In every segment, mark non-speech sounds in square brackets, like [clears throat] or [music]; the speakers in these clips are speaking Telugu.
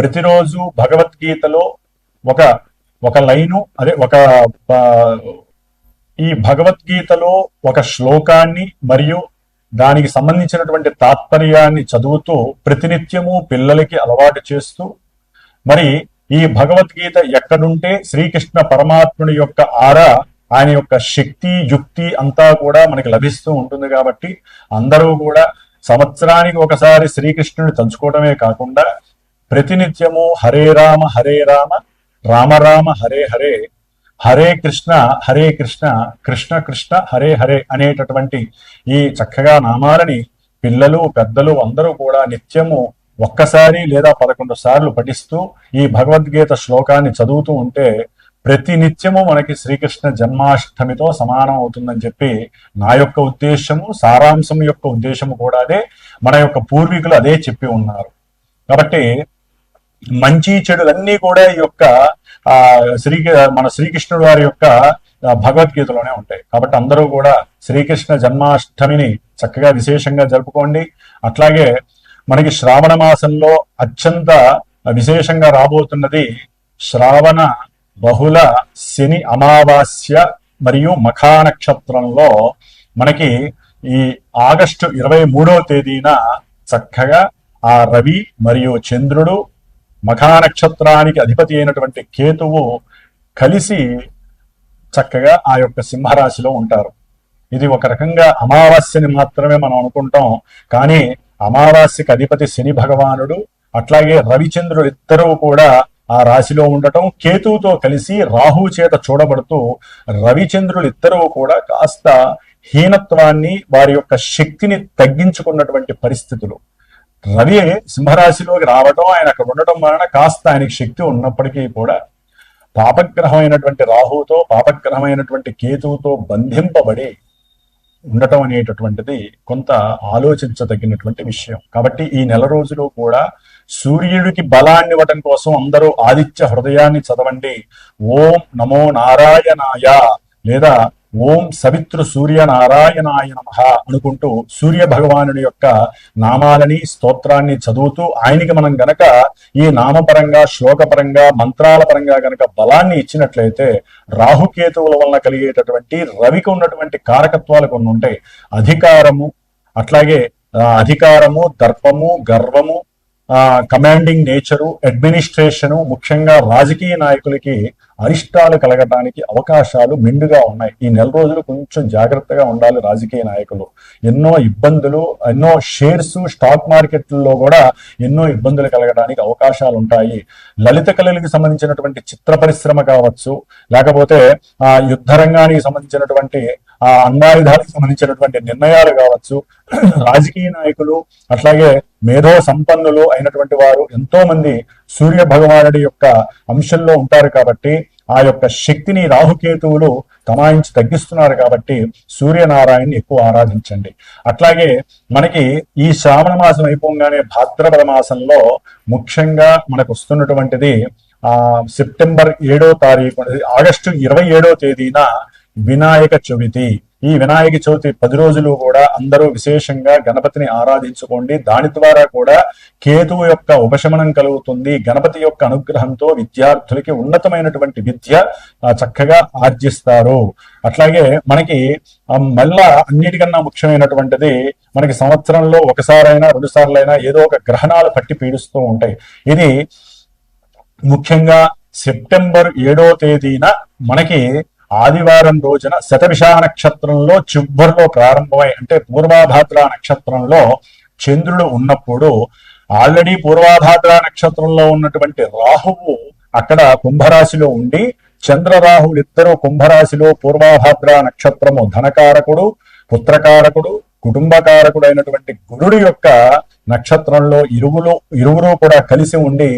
ప్రతిరోజు భగవద్గీతలో ఒక ఒక లైను అదే ఒక ఈ భగవద్గీతలో ఒక శ్లోకాన్ని మరియు దానికి సంబంధించినటువంటి తాత్పర్యాన్ని చదువుతూ ప్రతినిత్యము పిల్లలకి అలవాటు చేస్తూ మరి ఈ భగవద్గీత ఎక్కడుంటే శ్రీకృష్ణ పరమాత్ముని యొక్క ఆరా ఆయన యొక్క శక్తి యుక్తి అంతా కూడా మనకి లభిస్తూ ఉంటుంది కాబట్టి అందరూ కూడా సంవత్సరానికి ఒకసారి శ్రీకృష్ణుని తలుచుకోవడమే కాకుండా ప్రతినిత్యము హరే రామ హరే రామ రామ రామ హరే హరే హరే కృష్ణ హరే కృష్ణ కృష్ణ కృష్ణ హరే హరే అనేటటువంటి ఈ చక్కగా నామాలని పిల్లలు పెద్దలు అందరూ కూడా నిత్యము ఒక్కసారి లేదా పదకొండు సార్లు పఠిస్తూ ఈ భగవద్గీత శ్లోకాన్ని చదువుతూ ఉంటే ప్రతి నిత్యము మనకి శ్రీకృష్ణ జన్మాష్టమితో సమానం అవుతుందని చెప్పి నా యొక్క ఉద్దేశము సారాంశం యొక్క ఉద్దేశము కూడా అదే. మన యొక్క పూర్వీకులు అదే చెప్పి ఉన్నారు. కాబట్టి మంచి చెడులన్నీ కూడా ఈ యొక్క ఆ శ్రీ మన శ్రీకృష్ణుడు వారి యొక్క భగవద్గీతలోనే ఉంటాయి. కాబట్టి అందరూ కూడా శ్రీకృష్ణ జన్మాష్టమిని చక్కగా విశేషంగా జరుపుకోండి. అట్లాగే మనకి శ్రావణ మాసంలో అత్యంత విశేషంగా రాబోతున్నది శ్రావణ బహుళ శని అమావాస్య మరియు మఖా నక్షత్రంలో మనకి ఈ ఆగస్టు ఇరవై మూడవ తేదీన చక్కగా ఆ రవి మరియు చంద్రుడు మఖా నక్షత్రానికి అధిపతి అయినటువంటి కేతువు కలిసి చక్కగా ఆ యొక్క సింహరాశిలో ఉంటారు. ఇది ఒక రకంగా అమావాస్యని మాత్రమే మనం అనుకుంటాం. కానీ అమావాస్యకి అధిపతి శని భగవానుడు అట్లాగే రవిచంద్రుడు ఇద్దరూ కూడా ఆ రాశిలో ఉండటం కేతువుతో కలిసి రాహు చేత చూడబడుతూ రవిచంద్రులు ఇద్దరూ కూడా కాస్త హీనత్వాన్ని వారి యొక్క శక్తిని తగ్గించుకున్నటువంటి పరిస్థితులు. రవి సింహరాశిలోకి రావడం ఆయన అక్కడ ఉండటం వలన కాస్త ఆయనకి శక్తి ఉన్నప్పటికీ కూడా పాపగ్రహమైనటువంటి రాహుతో పాపగ్రహమైనటువంటి కేతువుతో బంధింపబడి ఉండటం అనేటటువంటిది కొంత ఆలోచించదగినటువంటి విషయం. కాబట్టి ఈ నెల రోజులు కూడా సూర్యుడికి బలాన్ని ఇవ్వటం కోసం అందరూ ఆదిత్య హృదయాన్ని చదవండి. ఓం నమో నారాయణాయ లేదా ఓం సవిత్రు సూర్య నారాయణాయ నమ అనుకుంటూ సూర్య భగవానుడి యొక్క నామాలని స్తోత్రాన్ని చదువుతూ ఆయనకి మనం గనక ఈ నామపరంగా శ్లోకపరంగా మంత్రాల పరంగా గనక బలాన్ని ఇచ్చినట్లయితే రాహుకేతువుల వలన కలిగేటటువంటి రవికి ఉన్నటువంటి కారకత్వాలు కొన్ని ఉంటాయి. అధికారము అట్లాగే అధికారము దర్పము గర్వము కమాండింగ్ నేచరు అడ్మినిస్ట్రేషను ముఖ్యంగా రాజకీయ నాయకులకి అరిష్టాలు కలగడానికి అవకాశాలు మెండుగా ఉన్నాయి. ఈ నెల రోజులు కొంచెం జాగ్రత్తగా ఉండాలి రాజకీయ నాయకులు. ఎన్నో ఇబ్బందులు ఎన్నో షేర్స్ స్టాక్ మార్కెట్లలో కూడా ఎన్నో ఇబ్బందులు కలగడానికి అవకాశాలు ఉంటాయి. లలిత కళలకు సంబంధించినటువంటి చిత్ర పరిశ్రమ కావచ్చు లేకపోతే ఆ యుద్ధ రంగానికి సంబంధించినటువంటి ఆ అంగాయుధాలకు సంబంధించినటువంటి నిర్ణయాలు కావచ్చు. [clears throat] రాజకీయ నాయకులు అట్లాగే మేధో సంపన్నులు అయినటువంటి వారు ఎంతో మంది సూర్య భగవానుడి యొక్క అంశంలో ఉంటారు కాబట్టి ఆ యొక్క శక్తిని రాహుకేతువులు తమాయించి తగ్గిస్తున్నారు కాబట్టి సూర్యనారాయణని ఎక్కువ ఆరాధించండి. అట్లాగే మనకి ఈ శ్రావణ మాసం అయిపోగానే భాద్రపద మాసంలో ముఖ్యంగా మనకు వస్తున్నటువంటిది ఆ సెప్టెంబర్ ఏడో తారీఖు ఆగస్టు ఇరవై ఏడో తేదీన వినాయక చవితి. ఈ వినాయక చవితి పది రోజులు కూడా అందరూ విశేషంగా గణపతిని ఆరాధించుకోండి. దాని ద్వారా కూడా కేతువు యొక్క ఉపశమనం కలుగుతుంది. గణపతి యొక్క అనుగ్రహంతో విద్యార్థులకి ఉన్నతమైనటువంటి విద్య చక్కగా ఆర్జిస్తారు. అట్లాగే మనకి మళ్ళా అన్నిటికన్నా ముఖ్యమైనటువంటిది మనకి సంవత్సరంలో ఒకసారైనా రెండు సార్లైనా ఏదో ఒక గ్రహణాలు పట్టి పీడిస్తూ ఉంటాయి. ఇది ముఖ్యంగా సెప్టెంబర్ ఏడో తేదీన మనకి ఆదివారం రోజున శతభిషా నక్షత్రంలో చివరిలో ప్రారంభమై అంటే పూర్వాభాద్ర నక్షత్రంలో చంద్రుడు ఉన్నప్పుడు ఆల్రెడీ పూర్వాభాద్ర నక్షత్రంలో ఉన్నటువంటి రాహువు అక్కడ కుంభరాశిలో ఉండి చంద్రరాహువులు ఇద్దరు కుంభరాశిలో పూర్వాభాద్ర నక్షత్రము ధనకారకుడు పుత్రకారకుడు కుటుంబకారకుడు అయినటువంటి గురుడు యొక్క నక్షత్రంలో ఇరువులు ఇరువురు కూడా కలిసి ఉండి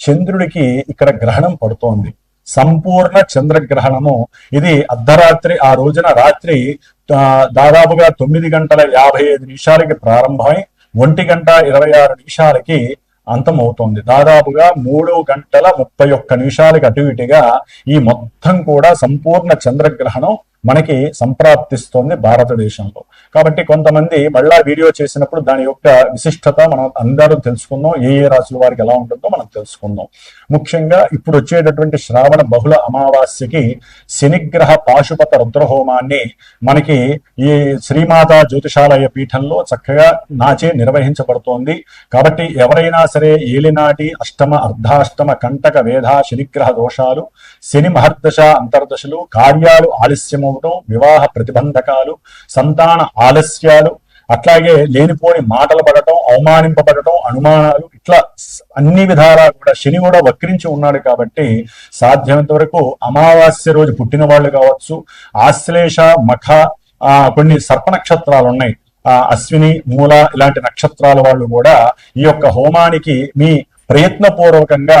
చంద్రుడికి ఇక్కడ గ్రహణం పడుతోంది. సంపూర్ణ చంద్రగ్రహణము. ఇది అర్ధరాత్రి ఆ రోజున రాత్రి దాదాపుగా తొమ్మిది గంటల యాభై ఐదు నిమిషాలకి ప్రారంభమై ఒంటి గంట ఇరవై ఆరు నిమిషాలకి అంతమవుతోంది. దాదాపుగా మూడు గంటల ముప్పై ఒక్క నిమిషాలకి అటు ఇటుగా ఈ మొత్తం కూడా సంపూర్ణ చంద్రగ్రహణం మనకి సంప్రాప్తిస్తోంది భారతదేశంలో. కాబట్టి కొంతమంది మళ్ళా వీడియో చేసినప్పుడు దాని యొక్క విశిష్టత మనం అందరూ తెలుసుకుందాం ఏ ఏ రాశుల వారికి ఎలా ఉంటుందో మనం తెలుసుకుందాం. ముఖ్యంగా ఇప్పుడు వచ్చేటటువంటి శ్రావణ బహుళ అమావాస్యకి శనిగ్రహ పాశుపత రుద్రహోమాన్ని మనకి ఈ శ్రీమాత జ్యోతిషాలయ పీఠంలో చక్కగా నాచే నిర్వహించబడుతోంది. కాబట్టి ఎవరైనా సరే ఏలినాటి అష్టమ అర్ధాష్టమ కంటక వేధ శనిగ్రహ దోషాలు శని మహర్దశ అంతర్దశలు కార్యాలు ఆలస్యము ఆలస్యమవటం వివాహ ప్రతిబంధకాలు సంతాన ఆలస్యాలు అట్లాగే లేనిపోని మాటలు పడటం అవమానింపబడటం అనుమానాలు ఇట్లా అన్ని విధాలా కూడా శని కూడా వక్రించి ఉన్నాడు కాబట్టి సాధ్యమైనంత వరకు అమావాస్య రోజు పుట్టిన వాళ్ళు కావచ్చు ఆశ్లేష మఖ ఆ కొన్ని సర్ప నక్షత్రాలు ఉన్నాయి. ఆ అశ్విని మూల ఇలాంటి నక్షత్రాల వాళ్ళు కూడా ఈ యొక్క హోమానికి మీ ప్రయత్నపూర్వకంగా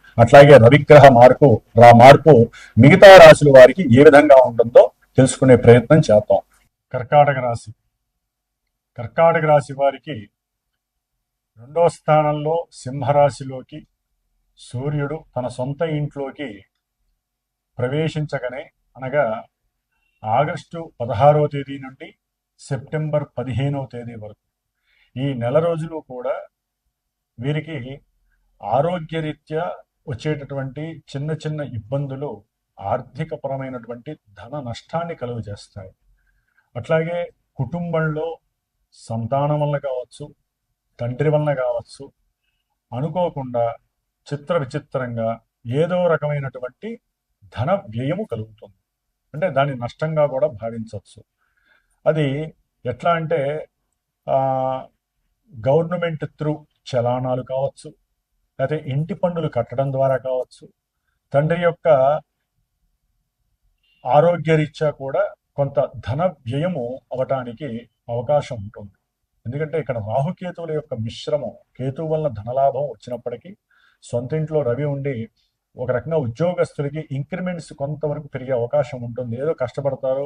అట్లాగే రవిగ్రహ మార్పు రా మార్పు మిగతా రాశుల వారికి ఏ విధంగా ఉంటుందో తెలుసుకునే ప్రయత్నం చేద్దాం. కర్కాటక రాశి. కర్కాటక రాశి వారికి రెండో స్థానంలో సింహరాశిలోకి సూర్యుడు తన సొంత ఇంట్లోకి ప్రవేశించగానే అనగా ఆగస్టు పదహారవ తేదీ నుండి సెప్టెంబర్ పదిహేనవ తేదీ వరకు. ఈ నెల రోజులు కూడా వీరికి ఆరోగ్యరీత్యా వచ్చేటటువంటి చిన్న చిన్న ఇబ్బందులు ఆర్థికపరమైనటువంటి ధన నష్టాన్ని కలుగు చేస్తాయి. అట్లాగే కుటుంబంలో సంతానం వల్ల కావచ్చు తండ్రి వలన కావచ్చు అనుకోకుండా చిత్ర విచిత్రంగా ఏదో రకమైనటువంటి ధన వ్యయము కలుగుతుంది. అంటే దాన్ని నష్టంగా కూడా భావించవచ్చు. అది ఎట్లా అంటే గవర్నమెంట్ త్రూ చలానాలు కావచ్చు లేకపోతే ఇంటి పన్నులు కట్టడం ద్వారా కావచ్చు. తండ్రి యొక్క ఆరోగ్యరీత్యా కూడా కొంత ధన వ్యయము అవటానికి అవకాశం ఉంటుంది. ఎందుకంటే ఇక్కడ రాహుకేతువుల యొక్క మిశ్రమం కేతువు వలన ధనలాభం వచ్చినప్పటికీ సొంత ఇంట్లో రవి ఉండి ఒక రకంగా ఉద్యోగస్తులకి ఇంక్రిమెంట్స్ కొంతవరకు పెరిగే అవకాశం ఉంటుంది. ఏదో కష్టపడతారు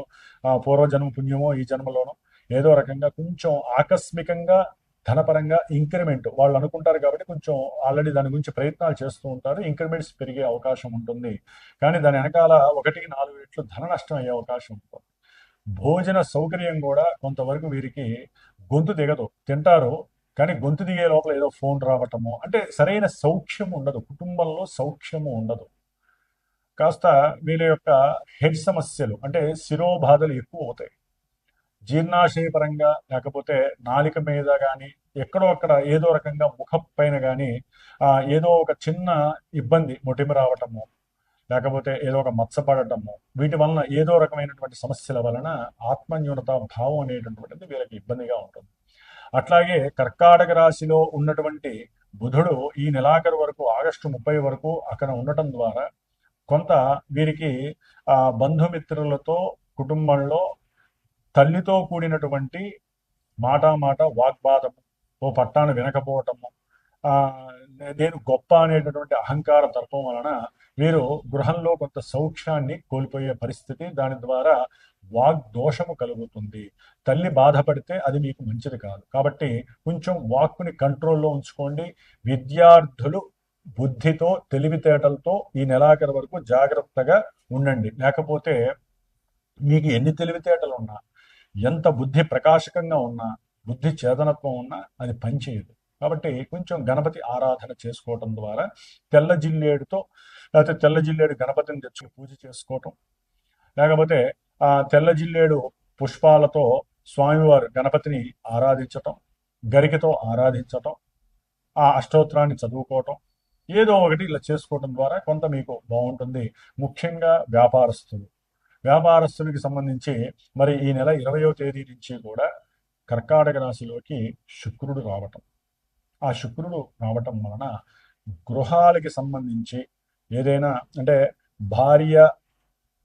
పూర్వజన్మ పుణ్యమో ఈ జన్మలోనో ఏదో రకంగా కొంచెం ఆకస్మికంగా ధనపరంగా ఇంక్రిమెంట్ వాళ్ళు అనుకుంటారు కాబట్టి కొంచెం ఆల్రెడీ దాని గురించి ప్రయత్నాలు చేస్తూ ఉంటారు. ఇంక్రిమెంట్స్ పెరిగే అవకాశం ఉంటుంది. కానీ దాని వెనకాల ఒకటికి నాలుగు రెట్లు ధన నష్టం అయ్యే అవకాశం ఉంటుంది. భోజన సౌకర్యం కూడా కొంతవరకు వీరికి గొంతు దిగదు. తింటారు. కానీ గొంతు దిగే లోపల ఏదో ఫోన్ రావటము అంటే సరైన సౌఖ్యం ఉండదు. కుటుంబంలో సౌఖ్యము ఉండదు. కాస్త వీళ్ళ యొక్క హెడ్ సమస్యలు అంటే శిరోబాధలు ఎక్కువ అవుతాయి. జీర్ణాశయ పరంగా లేకపోతే నాలిక మీద కానీ ఎక్కడో అక్కడ ఏదో రకంగా ముఖం పైన కానీ ఏదో ఒక చిన్న ఇబ్బంది మొటిమి రావటము లేకపోతే ఏదో ఒక మత్సపడటము వీటి వలన ఏదో రకమైనటువంటి సమస్యల వలన ఆత్మన్యూనత భావం అనేటటువంటిది వీళ్ళకి ఇబ్బందిగా ఉంటుంది. అట్లాగే కర్కాటక రాశిలో ఉన్నటువంటి బుధుడు ఈ నెలాఖరు వరకు ఆగస్టు ముప్పై వరకు అక్కడ ఉండటం ద్వారా కొంత వీరికి ఆ బంధుమిత్రులతో కుటుంబంలో తల్లితో కూడినటువంటి మాట మాట వాగ్వాదము ఓ పట్టాను వినకపోవటము నేను గొప్ప అనేటటువంటి అహంకార తర్పం వలన వీరు గృహంలో కొంత సౌఖ్యాన్ని కోల్పోయే పరిస్థితి దాని ద్వారా వాగ్దోషము కలుగుతుంది. తల్లి బాధపడితే అది మీకు మంచిది కాదు. కాబట్టి కొంచెం వాక్కుని కంట్రోల్లో ఉంచుకోండి. విద్యార్థులు బుద్ధితో తెలివితేటలతో ఈ నెలాఖరు వరకు జాగ్రత్తగా ఉండండి. లేకపోతే మీకు ఎన్ని తెలివితేటలు ఉన్నా ఎంత బుద్ధి ప్రకాశకంగా ఉన్నా బుద్ధి చేతనత్వం ఉన్నా అది పనిచేయదు. కాబట్టి కొంచెం గణపతి ఆరాధన చేసుకోవటం ద్వారా తెల్ల జిల్లేడుతో లేకపోతే తెల్ల జిల్లేడు గణపతిని తెచ్చుకుని పూజ చేసుకోవటం లేకపోతే ఆ తెల్ల జిల్లేడు పుష్పాలతో స్వామివారు గణపతిని ఆరాధించటం గరికతో ఆరాధించటం ఆ అష్టోత్తరాన్ని చదువుకోవటం ఏదో ఒకటి ఇలా చేసుకోవటం ద్వారా కొంత మీకు బాగుంటుంది. ముఖ్యంగా వ్యాపారస్తులు. వ్యాపారస్తులకి సంబంధించి మరి ఈ నెల ఇరవయో తేదీ నుంచి కూడా కర్కాటక రాశిలోకి శుక్రుడు రావటం. ఆ శుక్రుడు రావటం వలన గృహాలకి సంబంధించి ఏదైనా అంటే భార్య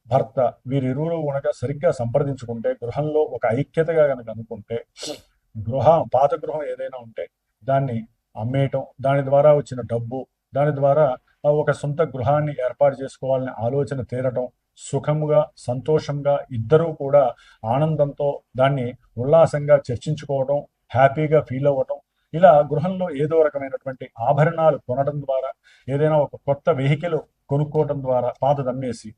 భర్త వీరిరువురు కనుక సరిగ్గా సంప్రదించుకుంటే గృహంలో ఒక ఐక్యతగా కనుక అనుకుంటే గృహం పాత గృహం ఏదైనా ఉంటే దాన్ని అమ్మేయటం దాని ద్వారా వచ్చిన డబ్బు దాని ద్వారా ఒక సొంత గృహాన్ని ఏర్పాటు చేసుకోవాలనే ఆలోచన తీరటం సుఖముగా సంతోషంగా ఇద్దరూ కూడా ఆనందంతో దాన్ని ఉల్లాసంగా చర్చించుకోవటం హ్యాపీగా ఫీల్ అవ్వటం ఇలా గృహంలో ఏదో రకమైనటువంటి ఆభరణాలు కొనడం ద్వారా ఏదైనా ఒక కొత్త వెహికల్ కొనుక్కోవడం ద్వారా పాత దమ్మేసి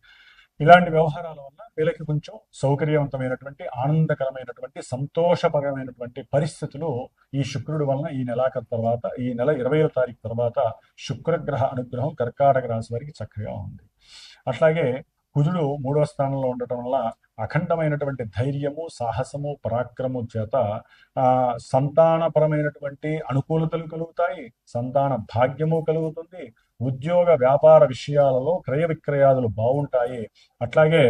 ఇలాంటి వ్యవహారాల వల్ల వీళ్ళకి కొంచెం సౌకర్యవంతమైనటువంటి ఆనందకరమైనటువంటి సంతోషపరమైనటువంటి పరిస్థితులు ఈ శుక్రుడి వలన ఈ నెలాఖరు తర్వాత ఈ నెల ఇరవై తారీఖు తర్వాత శుక్రగ్రహ అనుగ్రహం కర్కాటక రాశి వారికి చక్కగా ఉంది. అట్లాగే కుజుడు మూడవ స్థానంలో ఉండటం వల్ల అఖండమైనటువంటి ధైర్యము సాహసము పరాక్రము చేత ఆ సంతానపరమైనటువంటి అనుకూలతలు కలుగుతాయి సంతాన భాగ్యము కలుగుతుంది ఉద్యోగ వ్యాపార విషయాలలో క్రయ విక్రయాదులు బాగుంటాయి. అట్లాగే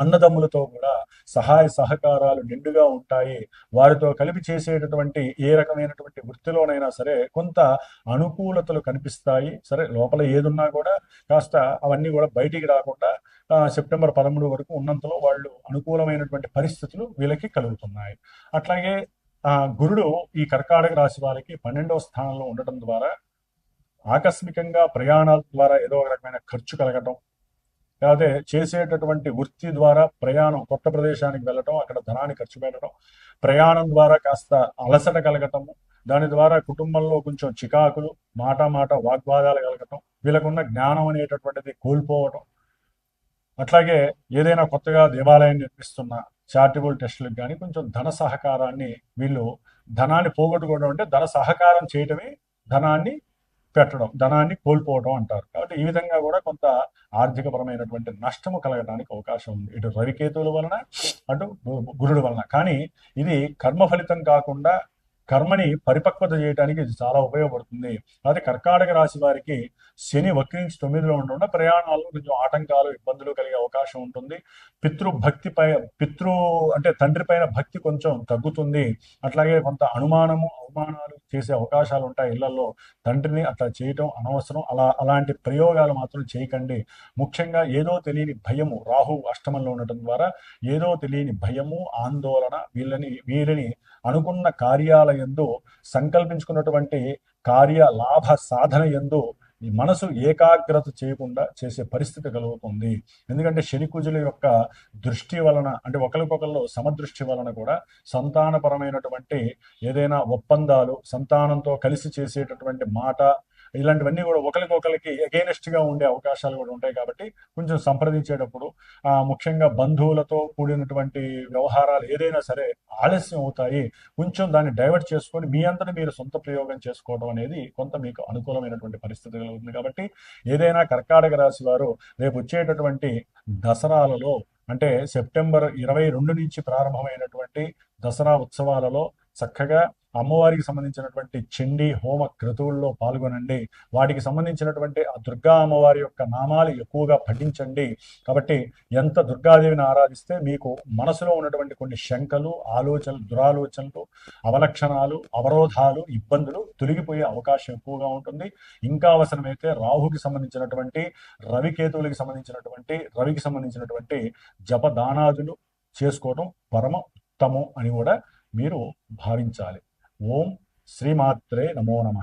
అన్నదమ్ములతో కూడా సహాయ సహకారాలు నిండుగా ఉంటాయి. వారితో కలిపి చేసేటటువంటి ఏ రకమైనటువంటి వృత్తిలోనైనా సరే కొంత అనుకూలతలు కనిపిస్తాయి. సరే లోపల ఏదున్నా కూడా కాస్త అవన్నీ కూడా బయటికి రాకుండా సెప్టెంబర్ పదమూడు వరకు ఉన్నంతలో వాళ్ళు అనుకూలమైనటువంటి పరిస్థితులు వీళ్ళకి కలుగుతున్నాయి. అట్లాగే గురుడు ఈ కర్కాటక రాశి వారికి పన్నెండవ స్థానంలో ఉండటం ద్వారా ఆకస్మికంగా ప్రయాణాల ద్వారా ఏదో ఒక రకమైన ఖర్చు కలగటం లేకపోతే చేసేటటువంటి వృత్తి ద్వారా ప్రయాణం కొత్త ప్రదేశానికి వెళ్ళటం అక్కడ ధనాన్ని ఖర్చు పెట్టడం ప్రయాణం ద్వారా కాస్త అలసట కలగటము దాని ద్వారా కుటుంబంలో కొంచెం చికాకులు మాట మాట వాగ్వాదాలు కలగటం వీళ్ళకున్న జ్ఞానం అనేటటువంటిది కోల్పోవటం. అట్లాగే ఏదైనా కొత్తగా దేవాలయం నిర్మిస్తున్న చారిటబుల్ టెస్టులకు కానీ కొంచెం ధన సహకారాన్ని వీళ్ళు ధనాన్ని పోగొట్టుకోవడం అంటే ధన సహకారం చేయటమే ధనాన్ని పెట్టడం ధనాన్ని కోల్పోవడం అంటారు. కాబట్టి ఈ విధంగా కూడా కొంత ఆర్థికపరమైనటువంటి నష్టము కలగడానికి అవకాశం ఉంది. ఇటు రవికేతువుల వలన అటు గురుడు వలన. కానీ ఇది కర్మ ఫలితం కాకుండా కర్మని పరిపక్వత చేయడానికి ఇది చాలా ఉపయోగపడుతుంది. అది కర్కాటక రాశి వారికి శని వక్రించి తొమ్మిదిలో ఉండడం ప్రయాణాల్లో కొంచెం ఆటంకాలు ఇబ్బందులు కలిగే అవకాశం ఉంటుంది. పితృభక్తి పై పితృ అంటే తండ్రి పైన భక్తి కొంచెం తగ్గుతుంది. అట్లాగే కొంత అనుమానము నిర్మాణాలు చేసే అవకాశాలు ఉంటాయి ఇళ్ళలో. తండ్రిని అట్లా చేయటం అనవసరం. అలా అలాంటి ప్రయోగాలు మాత్రం చేయకండి. ముఖ్యంగా ఏదో తెలియని భయము రాహు అష్టమంలో ఉండటం ద్వారా ఏదో తెలియని భయము ఆందోళన వీళ్ళని వీరిని అనుకున్న కార్యాలయందు సంకల్పించుకున్నటువంటి కార్య లాభ సాధన ఎందు ఈ మనసు ఏకాగ్రత చేయకుండా చేసే పరిస్థితి కలుగుతుంది. ఎందుకంటే శనికుజుల యొక్క దృష్టి వలన అంటే ఒకరికొకళ్ళు సమదృష్టి వలన కూడా సంతానపరమైనటువంటి ఏదైనా ఒప్పందాలు సంతానంతో కలిసి చేసేటటువంటి మాట ఇలాంటివన్నీ కూడా ఒకరికొకరికి అగేనెస్ట్గా ఉండే అవకాశాలు కూడా ఉంటాయి కాబట్టి కొంచెం సంప్రదించేటప్పుడు ఆ ముఖ్యంగా బంధువులతో కూడినటువంటి వ్యవహారాలు ఏదైనా సరే ఆలస్యం అవుతాయి కొంచెం దాన్ని డైవర్ట్ చేసుకొని మీ అంతటి మీరు సొంత ప్రయోగం చేసుకోవడం అనేది కొంత మీకు అనుకూలమైనటువంటి పరిస్థితి కలుగుతుంది కాబట్టి ఏదైనా కర్కాటక రాశి వారు రేపు వచ్చేటటువంటి దసరాలలో అంటే సెప్టెంబర్ ఇరవై రెండు నుంచి ప్రారంభమైనటువంటి దసరా ఉత్సవాలలో చక్కగా అమ్మవారికి సంబంధించినటువంటి చండీ హోమ క్రతువుల్లో పాల్గొనండి. వాటికి సంబంధించినటువంటి ఆ దుర్గా అమ్మవారి యొక్క నామాలు ఎక్కువగా పఠించండి. కాబట్టి ఎంత దుర్గాదేవిని ఆరాధిస్తే మీకు మనసులో ఉన్నటువంటి కొన్ని శంకలు ఆలోచనలు దురాలోచనలు అవలక్షణాలు అవరోధాలు ఇబ్బందులు తొలగిపోయే అవకాశం ఎక్కువగా ఉంటుంది. ఇంకా అవసరమైతే రాహుకి సంబంధించినటువంటి రవికేతువులకి సంబంధించినటువంటి రవికి సంబంధించినటువంటి జపదానాదులు చేసుకోవడం పరమ ఉత్తమం అని కూడా మీరు భావించాలి. ఓం శ్రీమాత్రే నమో నమ.